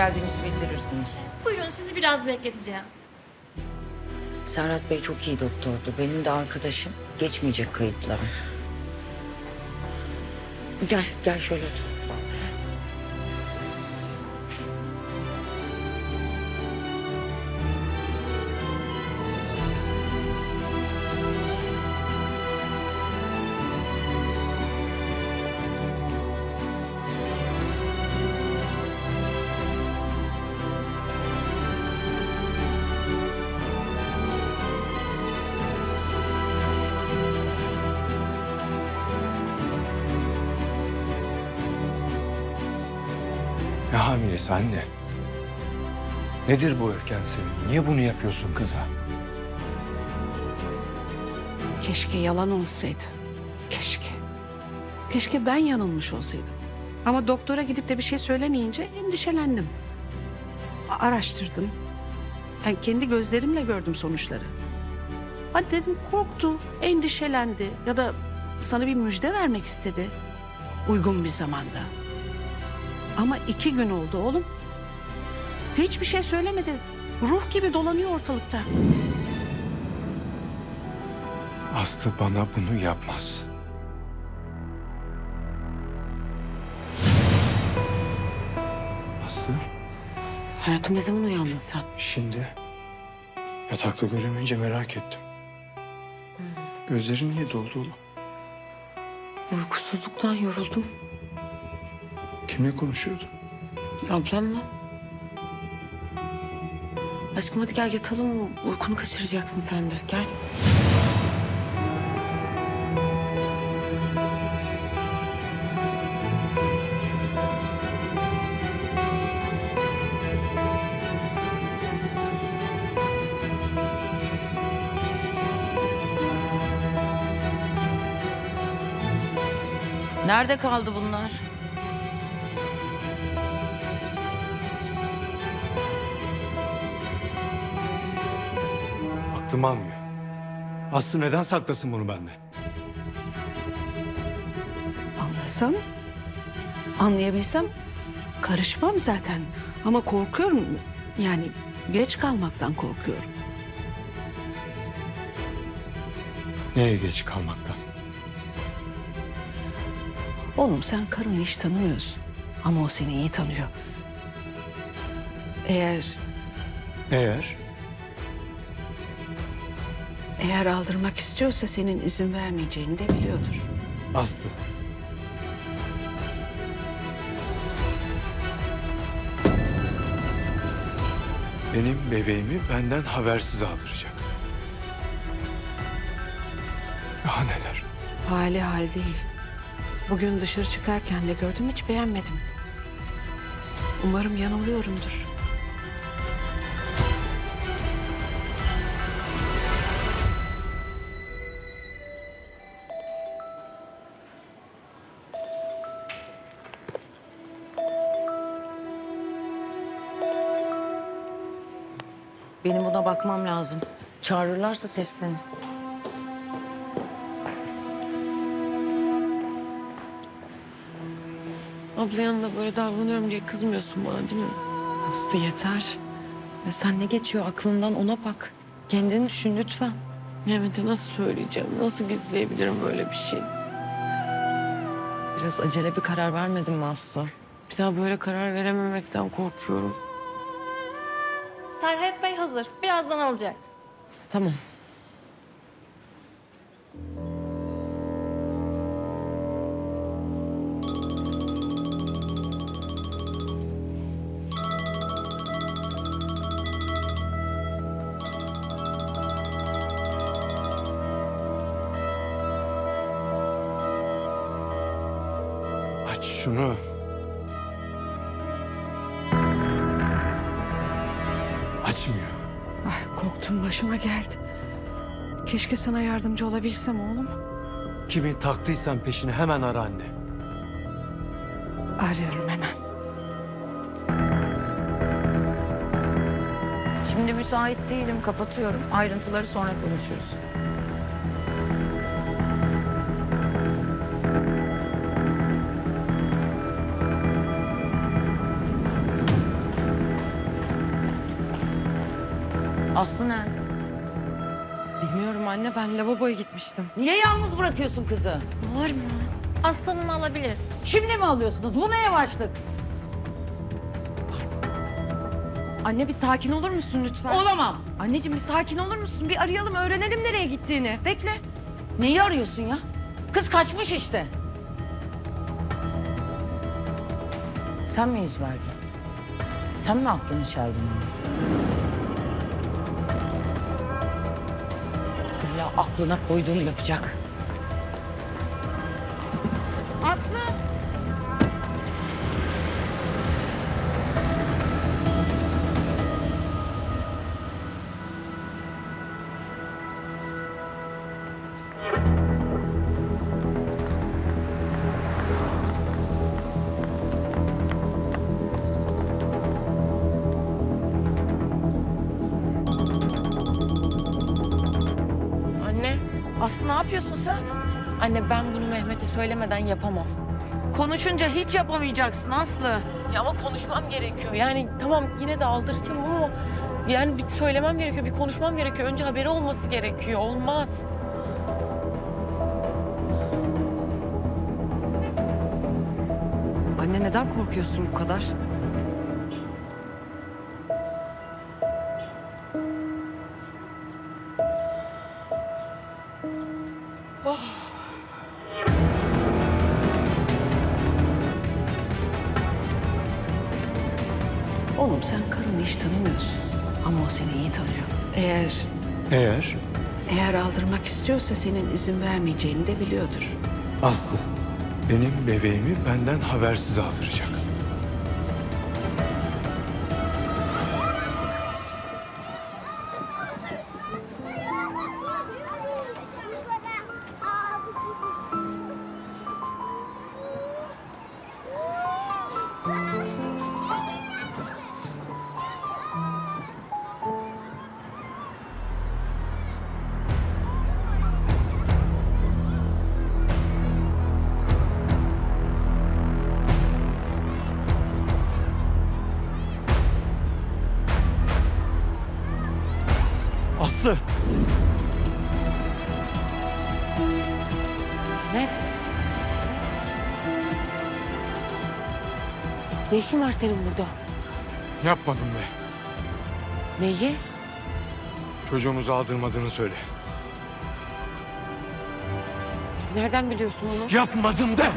geldiğimizi bildirirsiniz. Buyurun sizi biraz bekleteceğim. Serhat Bey çok iyi doktordu. Benim de arkadaşım. Geçmeyecek kayıtlara. Gel, gel şöyle otur. Hamilesi anne? Nedir bu öfken senin? Niye bunu yapıyorsun kıza? Keşke yalan olsaydı. Keşke. Keşke ben yanılmış olsaydım. Ama doktora gidip de bir şey söylemeyince endişelendim. Araştırdım. Ben kendi gözlerimle gördüm sonuçları. Hadi dedim korktu, endişelendi ya da sana bir müjde vermek istedi. Uygun bir zamanda. Ama iki gün oldu oğlum. Hiçbir şey söylemedi. Ruh gibi dolanıyor ortalıkta. Aslı bana bunu yapmaz. Aslı Hayatım ne zaman uyandın sen? şimdi yatakta göremeyince merak ettim. Gözlerin niye doldu oğlum? Uykusuzluktan yoruldum. Kimle konuşuyordun? Ablamla. Aşkım hadi gel yatalım. Uykunu kaçıracaksın sen de. Gel. Nerede kaldı bunlar? Aklım almıyor. Aslı neden saklasın bunu benden? Anlasam, anlayabilsem karışmam zaten. Ama korkuyorum. Yani geç kalmaktan korkuyorum. Neye geç kalmaktan? Oğlum sen karını hiç tanımıyorsun. Ama o seni iyi tanıyor. Eğer Eğer eğer aldırmak istiyorsa senin izin vermeyeceğini de biliyordur. Aslı. Benim bebeğimi benden habersiz aldıracak. Daha neler? Hali hal değil. Bugün dışarı çıkarken de gördüm hiç beğenmedim. Umarım yanılıyorumdur. Benim buna bakmam lazım. Çağırırlarsa seslenin. Abla yanında böyle davranıyorum diye kızmıyorsun bana değil mi? Aslı yeter. Ya sen ne geçiyor aklından ona bak. Kendini düşün lütfen. Mehmet'e nasıl söyleyeceğim? Nasıl gizleyebilirim böyle bir şey? Biraz acele bir karar vermedin mi Aslı? Bir daha böyle karar verememekten korkuyorum. Serhat Bey hazır. Birazdan alacak. Tamam. Aç şunu. Açmıyor. Ay korktum başıma geldi. Keşke sana yardımcı olabilsem oğlum. Kimi taktıysan peşini hemen ara anne. Arıyorum hemen. Şimdi müsait değilim kapatıyorum. Ayrıntıları sonra konuşuruz. Aslı nerede? Bilmiyorum anne ben lavaboya gitmiştim. Niye yalnız bırakıyorsun kızı? Var mı? Aslanımı alabiliriz. Şimdi mi alıyorsunuz? Bu ne yavaşlık? Anne bir sakin olur musun lütfen? Olamam. Anneciğim bir sakin olur musun? Bir arayalım öğrenelim nereye gittiğini. Bekle. Neyi arıyorsun ya? Kız kaçmış işte. Sen mi yüz verdin? Sen mi aklını çeldin onu? Ya aklına koyduğunu yapacak. Aslı ne yapıyorsun sen? anne ben bunu Mehmet'e söylemeden yapamam. Konuşunca hiç yapamayacaksın Aslı. Ya ama konuşmam gerekiyor. Yani tamam yine de aldıracağım ama yani bir söylemem gerekiyor, bir konuşmam gerekiyor. Önce haberi olması gerekiyor. Olmaz. Anne neden korkuyorsun bu kadar? Oğlum sen karını hiç tanımıyorsun. Ama o seni iyi tanıyor. Eğer Eğer? eğer aldırmak istiyorsa senin izin vermeyeceğini de biliyordur. Aslı benim bebeğimi benden habersiz aldıracak. Aslı! Mehmet. Ne işin var senin burada? Yapmadım be. Neyi? Çocuğumuzu aldırmadığını söyle. Nereden biliyorsun onu? Yapmadım de!